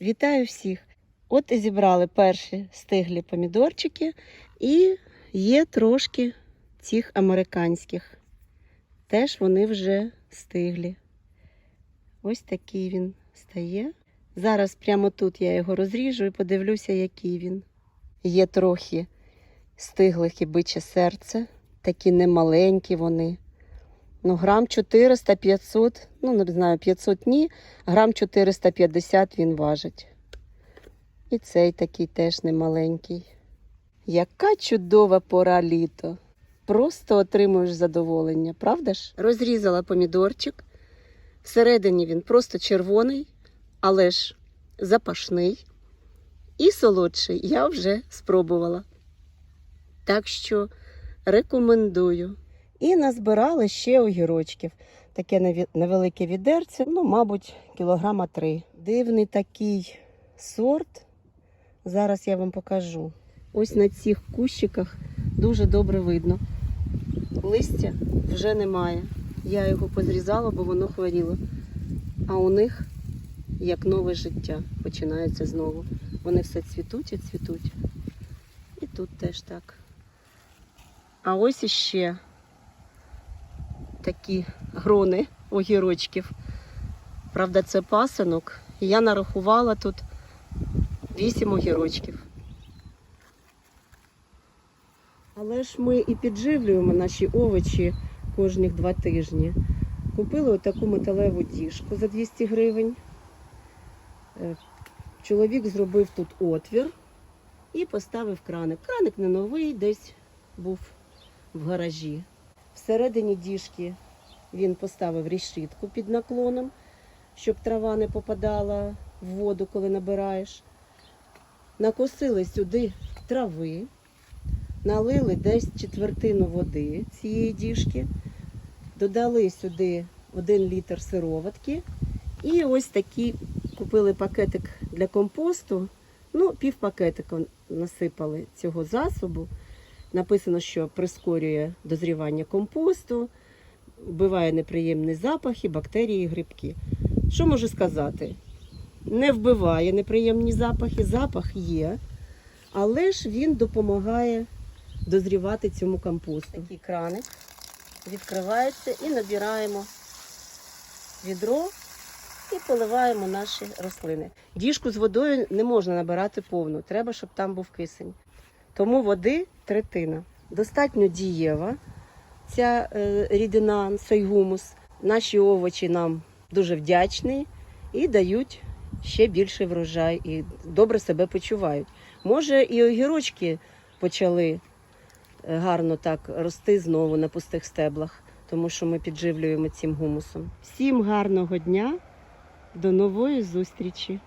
Вітаю всіх! От і зібрали перші стиглі помідорчики, і є трошки цих американських. Теж вони вже стиглі. Ось такий він стає. Зараз прямо тут я його розріжу і подивлюся, який він. Є трохи стиглих і биче серце, такі немаленькі вони. Ну, грам 400-500, ну не знаю, 500 ні, грам 450 він важить. І цей такий теж немаленький. Яка чудова пора літо. Просто отримуєш задоволення, правда ж? Розрізала помідорчик. Всередині він просто червоний, але ж запашний. І солодший я вже спробувала. Так що рекомендую. І назбирали ще огірочків. Таке невелике відерце, ну, мабуть, кілограма три. Дивний такий сорт. Зараз я вам покажу. Ось на цих кущиках дуже добре видно. Листя вже немає. Я його позрізала, бо воно хворіло. А у них як нове життя починається знову. Вони все цвітуть і цвітуть. І тут теж так. А ось іще такі грони огірочків. Правда, це пасинок. І я нарахувала тут 8 огірочків. Але ж ми і підживлюємо наші овочі кожних два тижні. Купили отаку металеву діжку за 200 гривень. Е, Чоловік зробив тут отвір і поставив краник. Краник не новий, десь був в гаражі. Всередині діжки він поставив решітку під наклоном, щоб трава не попадала в воду, коли набираєш. Накосили сюди трави, налили десь четвертину води цієї діжки, додали сюди один літр сироватки. І ось такі купили пакетик для компосту. Ну, пів пакетика насипали цього засобу. Написано, що прискорює дозрівання компосту, вбиває неприємні запахи, бактерії, грибки. Що можу сказати? Не вбиває неприємні запахи, запах є, але ж він допомагає дозрівати цьому компосту. Такий краник відкривається і набираємо відро і поливаємо наші рослини. Діжку з водою не можна набирати повну, треба, щоб там був кисень. Тому води третина. Достатньо дієва ця е, рідина, цей гумус. Наші овочі нам дуже вдячні і дають ще більший врожай і добре себе почувають. Може, і огірочки почали е, гарно так рости знову на пустих стеблах, тому що ми підживлюємо цим гумусом. Всім гарного дня, до нової зустрічі!